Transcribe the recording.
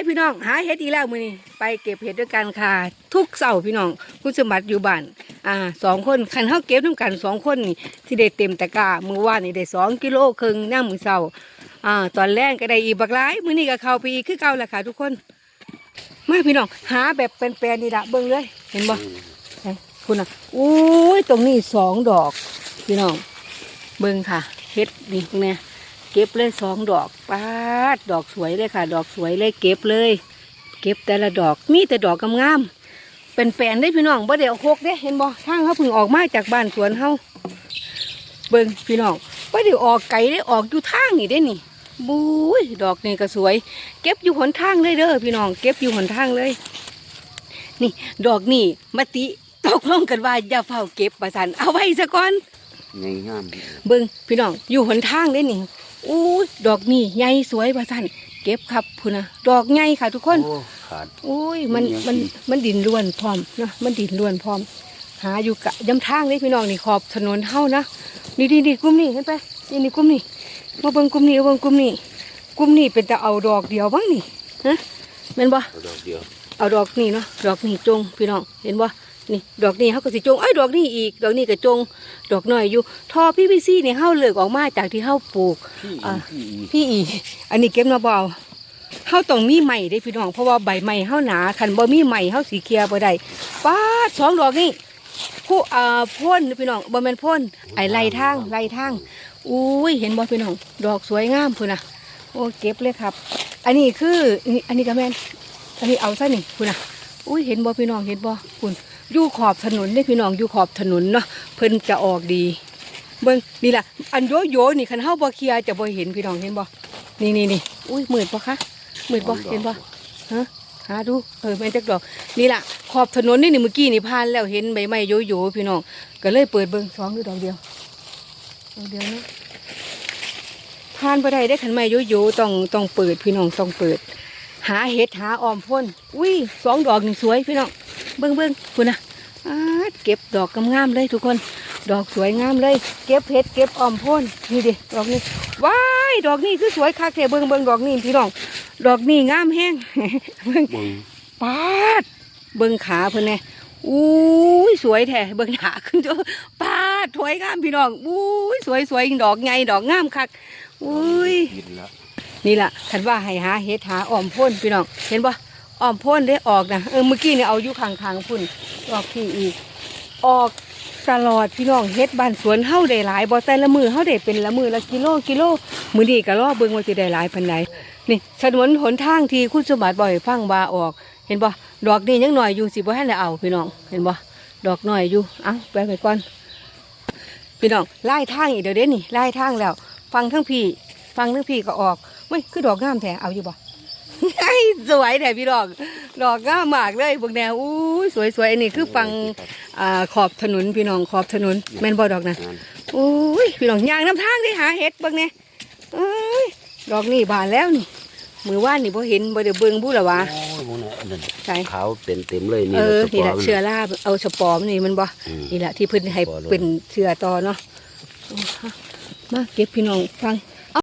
ไอพี่น้องหาเห็ดอีกแล้วมือนี้ไปเก็บเห็ดด้วยกันค่ะทุกเสาร์พี่น้องคุณสมบัติอยู่บ้านอ่าสองคนคันเฮาเก็บทั้งกันสองคนนี่ที่ได้เต็มตะกร้ามือว่านนี่ได้สองกิโลครึ่งหน้ามือเสาร์อ่าตอนแรกก็ได้อีกบักหลายมือนี้ก็เข้าไปอีกคือเก่าแหละค่ะทุกคนมาพี่น้องหาแบบเป็นแปลนๆนี่ละเบิ่งเลย เห็นบ่ไหนคุณอะอุ้ยตรงนี้สองดอก พี่น้องเบิ่งค่ะเฮ็ดนี่ตรงเนี้ย เก็บเลยสองดอกปาดดอกสวยเลยค่ะ ดอกสวยเลยเก็บเลย เก็บแต่ละดอกมีแต่ดอกงามๆเป็นแปลนได้พี่น้องบ่ได้เอาโคกเด้เห็นบ่ทางเขาเพิ่งออกมาจากบ้านสวนเฮาเบิ่งพี่น้องบ่ได้ออกไกลได้ออกอยู่ทางนี่ได้นี่บุ้ยดอกนี่ก็สวย เก็บอยู่หนทางเลยเด้อพี่น้อง เก็บอยู่หนทางเลย นี่ดอกนี่มติตกลงกันว่าอย่าเฝ้าเก็บประสันเอาไว้ซะก่อนไงงามเบิ่งพี่น้องอยู่หนทางเด้นี่ อู้ยดอกนี่ใหญ่สวยประสันเก็บครับพุ่นนะดอกใหญ่ค่ะ ทุกคนโอ้ขาด อุ้ยมันมันยังมันมันดินล้วนพร้อมเนาะมันดินล้วนพร้อม หาอยู่กะยำทางเลยพี่น้องนี่ขอบถนนเฮานะนี่นี่นี่กลุ่มนี้เห็นไปนี่นี่กลุ่มนี้มาเบิ่งกลุ่มนี้เอาเบิ่งกลุ่มนี้กลุ่มนี้เป็นแต่เอาดอกเดียวบ้างนี่ฮะแม่นบ่เอาดอกเดียว เอาดอกนี่เนาะดอกนี่จงพี่น้องเห็นบ่ นี่ดอกนี่เขาก็สิจงไอ้ยดอกนี่อีก ดอกนี่ก็จง ดอกน้อยอยู่ทอพี่พี่ซี่นี่เฮาเลิกออกมาจากที่เฮาปลูกพี่อ่าพี่อีพี่อีอันนี้เก็บมาเบเอาเฮาต้องมีใหม่ได้พี่น้องเพราะว่าใบใหม่เฮาหนาคันบ่มีใหม่เฮาสีเคลียร์บ่ได้ป้าดสองดอกนี่ผู้อ่าพ่นพี่น้องบ่แม่นพ่นไอ้ไล่ทางไล่ทางอุ้ยเห็นบ่พี่น้อง ดอกสวยงามพุ่นน่ะโอ้เก็บเลยครับ อันนี้คือนี่อันนี้ก็แม่นอันนี้เอาซะนี่พุ่นน่ะ อุ้ยเห็นบ่พี่น้องเห็นบ่คุณอยู่ขอบถนนนี่พี่น้องอยู่ขอบถนนเนาะเพิ่นจะออกดีเบิ่งนี่ล่ะอันโยโย่นี่คันเฮาบ่เคลียร์จะบ่เห็นพี่น้องเห็นบ่นี่นี่นี่อุ้ยมืดบ่คะมืดบ่เห็นบ่ฮะหาดูเออแม่นจักดอก นี่ล่ะขอบถนนนี่นี่เมื่อกี้นี่ผ่านแล้วเห็นใบไม้โยโย่พี่น้องก็เลยเปิดเบิ่งสองหรือดอกเดียวดอกเดียวเนาะผ่านบ่ได้ได้คันไม้โยโย่ต้องต้องเปิดพี่น้องต้องเปิดหาเห็ดหาออมพ่นอุ้ยสองดอกนี่สวยพี่น้องเบิ่งเบิ่งคุณนะอาดเก็บดอกงามๆเลยทุกคน ดอกสวยงามเลย เก็บเห็ดเก็บออมพ่นนี่ดิดอกนี้ว้ายดอกนี้คือสวยคักแท้เบิ่งเบิ่งดอกนี้พี่น้อง ดอกนี้งามแห้งเบิ่งเบิ่งปาดเบิ่งขาเพิ่นแน่อุ้ยสวยแท้เบิ่งหนาขึ้นจ้ปาดสวยงามพี่น้องอุ้ยสวยสวยดอกไงดอกงามคักอุ้ยกินแล้ว นี่แหละคันว่าให้หาเห็ดหาอ้อมพ่นพี่น้องเห็นปะอ้อมพ่นได้ออกนะเออเมื่อกี้เนี่ยเอาอยู่ข้างพุ่นออกที่อีก ออกตลอดพี่น้องเฮ็ดบ้านสวนเฮาได้หลายบ่แต่ละมือเฮาได้เป็นละมือละกิโลกิโลมื้อนี้ก็รอเบิ่งว่าสิได้หลายปานใดนี่ถนนหนทางที่คุณสมบัติบ่ให้ฟังว่าออก เห็นบ่ดอกนี้ยังหน่อยอยู่สิบ่ทันได้เอาพี่น้องเห็นบ่ดอกหน้อยอยู่เอ้าไปไปก่อนพี่น้องไล่ทางอีกเดี๋ยวเด้นี่ไล่ทางแล้ว ฟังทั้งพี่ ฟังทั้งพี่ก็ออก เว้ยคือดอกงามแท้เอาอยู่บ่ไอ้สวยแท้พี่ดอก ดอกงามมากเลยเบางแนวอู้ยสวยสวยอันนี้คือฟังอ่าขอบถนนพี่น้องขอบถนนแม่นบ่ดอกนะงานโอ้ยพี่น้องย่างน้ำทางได้หาเห็ดเบิ่งแน่เอ้ยดอกนี่บานแล้วนี่มือว่านนี่บ่เห็นบ่ได้เบิ่งบุละวะโอ้ยพวกนั้นอันนั้นใช่ขาวเป็นเต็มเลยนี่เออสปนี่แหละร์เชื้อราเอาสปอร์มนี่มันบ่อืมนี่แหละที่เพิ่นให้สปอร์เลยเป็นเชื้อต่อเนาะโอ้ฮะมาเก็บพี่น้องฟัง